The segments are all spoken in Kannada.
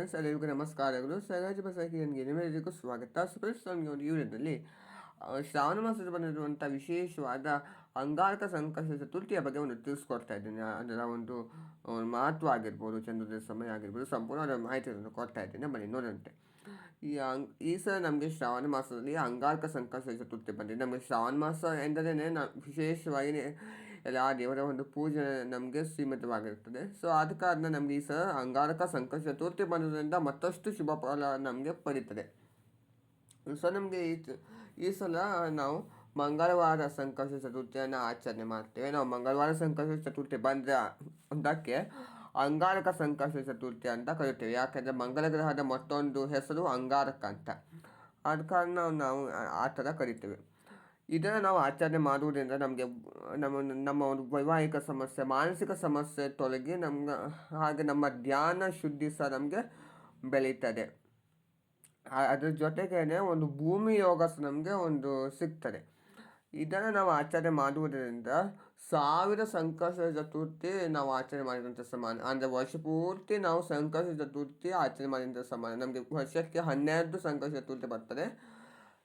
ಫ್ರೆಂಡ್ಸ್, ಎಲ್ಲರಿಗೂ ನಮಸ್ಕಾರಗಳು. ಬಸಾಕಿ ನನಗೆ ನಿಮ್ಮೆಲ್ಲರಿಗೂ ಸ್ವಾಗತ. ಸೊ ಫ್ರೆಂಡ್ಸ್ ನನಗೆ ಒಂದು ವಿಡಿಯೋದಲ್ಲಿ ಶ್ರಾವಣ ಮಾಸದಲ್ಲಿ ಬಂದಿರುವಂಥ ವಿಶೇಷವಾದ ಅಂಗಾರಕ ಸಂಕಷ್ಟ ಚತುರ್ಥಿಯ ಬಗ್ಗೆ ಒಂದು ತಿಳಿಸ್ಕೊಡ್ತಾ ಇದ್ದೀನಿ. ಅದರ ಒಂದು ಮಹತ್ವ ಆಗಿರ್ಬೋದು ಚಂದ್ರದ ಸಮಯ ಆಗಿರ್ಬೋದು, ಸಂಪೂರ್ಣ ಅದರ ಮಾಹಿತಿಯನ್ನು ಕೊಡ್ತಾ ಇದ್ದೀನಿ. ಬನ್ನಿ ನೋಡಂತೆ ಈ ಅಂಗ್, ಈ ಸಲ ನಮಗೆ ಶ್ರಾವಣ ಮಾಸದಲ್ಲಿ ಅಂಗಾರಕ ಸಂಕಷ್ಟ ಚತುರ್ಥಿ ಬಂದಿದೆ. ನಮಗೆ ಶ್ರಾವಣ ಮಾಸ ಎಂದರೇನೆ ನಾ ವಿಶೇಷವಾಗಿ ಎಲ್ಲ ದೇವರ ಒಂದು ಪೂಜೆ ನಮಗೆ ಸೀಮಿತವಾಗಿರ್ತದೆ ಸೊ ಆದ ಕಾರಣ ನಮಗೆ ಈ ಸಲ ಅಂಗಾರಕ ಸಂಕಷ್ಟ ಚತುರ್ಥಿ ಬಂದದ್ರಿಂದ ಮತ್ತಷ್ಟು ಶುಭ ಫಲ ನಮಗೆ ಪಡೀತದೆ. ಸೊ ನಮಗೆ ಈ ಈ ಸಲ ನಾವು ಮಂಗಳವಾರ ಸಂಕಷ್ಟ ಚತುರ್ಥಿಯನ್ನು ಆಚರಣೆ ಮಾಡ್ತೇವೆ. ನಾವು ಮಂಗಳವಾರ ಸಂಕಷ್ಟ ಚತುರ್ಥಿ ಬಂದರೆ ಅದಕ್ಕೆ ಅಂಗಾರಕ ಸಂಕಷ್ಟ ಚತುರ್ಥಿ ಅಂತ ಕರಿತೇವೆ ಯಾಕೆಂದರೆ ಮಂಗಳ ಗ್ರಹದ ಮತ್ತೊಂದು ಹೆಸರು ಅಂಗಾರಕ ಅಂತ. ಆದ ಕಾರಣ ನಾವು ಆ- ಆ ಥರ ಕರಿತೇವೆ. ಇದನ್ನು ನಾವು ಆಚರಣೆ ಮಾಡುವುದರಿಂದ ನಮಗೆ ನಮ್ಮ ನಮ್ಮ ಒಂದು ವೈವಾಹಿಕ ಸಮಸ್ಯೆ, ಮಾನಸಿಕ ಸಮಸ್ಯೆ ತೊಲಗಿ ನಮ್ಗೆ, ಹಾಗೆ ನಮ್ಮ ಧ್ಯಾನ ಶುದ್ಧಿ ಸಹ ನಮಗೆ ಬೆಳೀತದೆ. ಅದರ ಜೊತೆಗೇನೆ ಒಂದು ಭೂಮಿ ಯೋಗ ಸಹ ನಮಗೆ ಒಂದು ಸಿಗ್ತದೆ. ಇದನ್ನು ನಾವು ಆಚರಣೆ ಮಾಡುವುದರಿಂದ ಸಾವಿರ ಸಂಕಷ್ಟ ಚತುರ್ಥಿ ನಾವು ಆಚರಣೆ ಮಾಡಿದಂಥ ಸಮಾನ, ಅಂದರೆ ವರ್ಷ ಪೂರ್ತಿ ನಾವು ಸಂಕಷ್ಟ ಚತುರ್ಥಿ ಆಚರಣೆ ಮಾಡಿದಂಥ ಸಮಾನ. ನಮಗೆ ವರ್ಷಕ್ಕೆ ಹನ್ನೆರಡು ಸಂಕಷ್ಟ ಚತುರ್ಥಿ ಬರ್ತದೆ.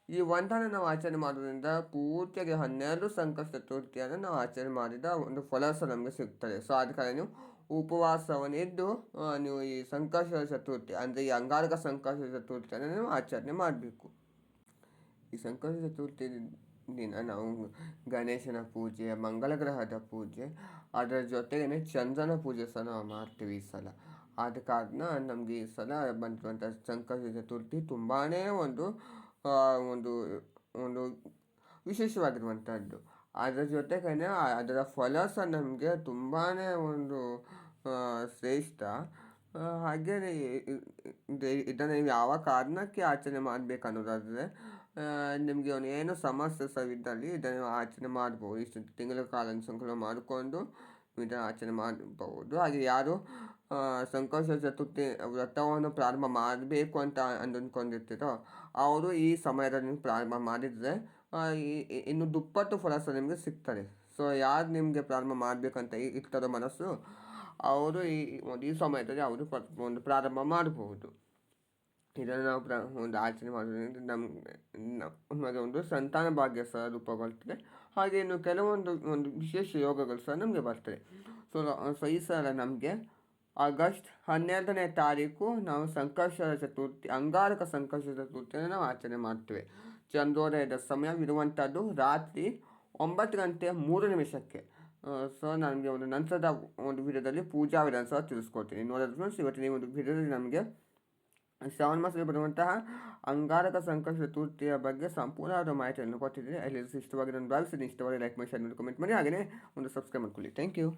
ಈ ಒಂದನ್ನು ನಾವು ಆಚರಣೆ ಮಾಡೋದ್ರಿಂದ ಪೂರ್ತಿಯಾಗಿ ಹನ್ನೆರಡು ಸಂಕಷ್ಟ ಚತುರ್ಥಿಯನ್ನು ನಾವು ಆಚರಣೆ ಮಾಡಿದ ಒಂದು ಫಲ ಸಹ ನಮಗೆ ಸಿಗ್ತದೆ. ಸೊ ಆದ ನೀವು ಉಪವಾಸವನ್ನು ಇದ್ದು ನೀವು ಈ ಸಂಕಷ್ಟ ಚತುರ್ಥಿ, ಅಂದರೆ ಈ ಅಂಗಾರಕ ಸಂಕಷ್ಟ ಚತುರ್ಥಿಯನ್ನು ನೀವು ಆಚರಣೆ ಮಾಡಬೇಕು. ಈ ಸಂಕಷ್ಟ ಚತುರ್ಥಿ ದಿನ ನಾವು ಗಣೇಶನ ಪೂಜೆ ಮಂಗಳ ಗ್ರಹದ ಪೂಜೆ, ಅದರ ಜೊತೆಗೇ ಚಂದ್ರನ ಪೂಜೆ ಸಹ ನಾವು ಮಾಡ್ತೀವಿ ಈ ಸಲ. ಆದ ಕಾರಣ ನಮಗೆ ಈ ಸಲ ಬಂದಿರುವಂಥ ಸಂಕಷ್ಟ ಚತುರ್ಥಿ ತುಂಬಾ ಒಂದು ಒಂದು ಒಂದು ವಿಶೇಷವಾಗಿರುವಂಥದ್ದು ಅದರ ಜೊತೆಗೇ ಅದರ ಫಲ ಸಹ ನಮಗೆ ತುಂಬಾ ಒಂದು ಶ್ರೇಷ್ಠ. ಹಾಗೆಯೇ ಇದನ್ನು ಯಾವ ಕಾರಣಕ್ಕೆ ಆಚರಣೆ ಮಾಡಬೇಕು ಅನ್ನೋದಾದರೆ ನಿಮಗೆ ಒಂದು ಏನು ಸಮಸ್ಯೆ ಸಹ ಇದ್ದಲ್ಲಿ ಇದನ್ನು ಆಚರಣೆ ಮಾಡ್ಬೋದು. ಇಷ್ಟು ತಿಂಗಳ ಕಾಲ ಸಂಕಲನ ಮಾಡಿಕೊಂಡು ಇದನ್ನು ಆಚರಣೆ ಮಾಡಬಹುದು. ಹಾಗೆ ಯಾರು ಸಂಕಷ್ಟ ಚತುರ್ಥಿ ವ್ರತವನ್ನು ಪ್ರಾರಂಭ ಮಾಡಬೇಕು ಅಂತ ಅಂದ್ಕೊಂಡಿರ್ತೀರೋ, ಅವರು ಈ ಸಮಯದಲ್ಲಿ ಪ್ರಾರಂಭ ಮಾಡಿದರೆ ಇನ್ನು ದುಪ್ಪಟ್ಟು ಫಲ ನಿಮಗೆ ಸಿಗ್ತದೆ. ಸೊ ಯಾರು ನಿಮಗೆ ಪ್ರಾರಂಭ ಮಾಡಬೇಕಂತ ಇರ್ತಾರೋ ಮನಸ್ಸು, ಅವರು ಈ ಒಂದು ಈ ಸಮಯದಲ್ಲಿ ಅವರು ಒಂದು ಪ್ರಾರಂಭ ಮಾಡಬಹುದು. ಇದನ್ನು ನಾವು ಪ್ರ ಒಂದು ಆಚರಣೆ ಮಾಡೋದ್ರಿಂದ ನಮ್ಮ ನಮಗೆ ಒಂದು ಸಂತಾನ ಭಾಗ್ಯ ಸಹ ರೂಪುಗೊಳ್ತದೆ. ಹಾಗೆ ಇನ್ನು ಕೆಲವೊಂದು, ಒಂದು ವಿಶೇಷ ಯೋಗಗಳು ಸಹ ನಮಗೆ ಬರ್ತದೆ. ಸೊ ಸೊ ಈ ಸಲ ನಮಗೆ ಆಗಸ್ಟ್ ಹನ್ನೆರಡನೇ ತಾರೀಕು ನಾವು ಸಂಕರ್ಷ ಚತುರ್ಥಿ, ಅಂಗಾರಕ ಸಂಕಷ್ಟ ಚತುರ್ಥಿಯನ್ನು ನಾವು ಆಚರಣೆ ಮಾಡ್ತೇವೆ. ಚಂದ್ರೋದಯದ ಸಮಯವಿರುವಂಥದ್ದು ರಾತ್ರಿ ಒಂಬತ್ತು ಗಂಟೆ ಮೂರು ನಿಮಿಷಕ್ಕೆ. ಸೊ ನನಗೆ ಒಂದು ನಂತರದ ಒಂದು ವಿಡಿಯೋದಲ್ಲಿ ಪೂಜಾ ವಿಧಾನ ಸಹ ತಿಳಿಸ್ಕೊಡ್ತೀನಿ. ನೋಡೋದು ಫ್ರೆಂಡ್ಸ್ ಇವತ್ತಿನ ಒಂದು ವಿಡಿಯೋದಲ್ಲಿ ನಮಗೆ ಶ್ರಾವಣ ಮಾಸದಲ್ಲಿ ಬರುವಂತಹ ಅಂಗಾರಕ ಸಂಕಷ್ಟ ಚತುರ್ಥಿಯ ಬಗ್ಗೆ ಸಂಪೂರ್ಣವಾದ ಮಾಹಿತಿಯನ್ನು ಕೊಟ್ಟಿದ್ದೀನಿ. ಅಲ್ಲಿ ಇಷ್ಟವಾಗಿ ನಾನು ಭಾವಿಸಿದ್ದೀನಿ ಇಷ್ಟವಾಗಿ ಲೈಕ್ ಮಾಡಿ ಶೇರ್ ಮಾಡಿ ಕಮೆಂಟ್ ಮಾಡಿ. ಹಾಗೆಯೇ ಒಂದು ಸಬ್ಸ್ಕ್ರೈಬ್ ಮಾಡ್ಕೊಳ್ಳಿ. Thank you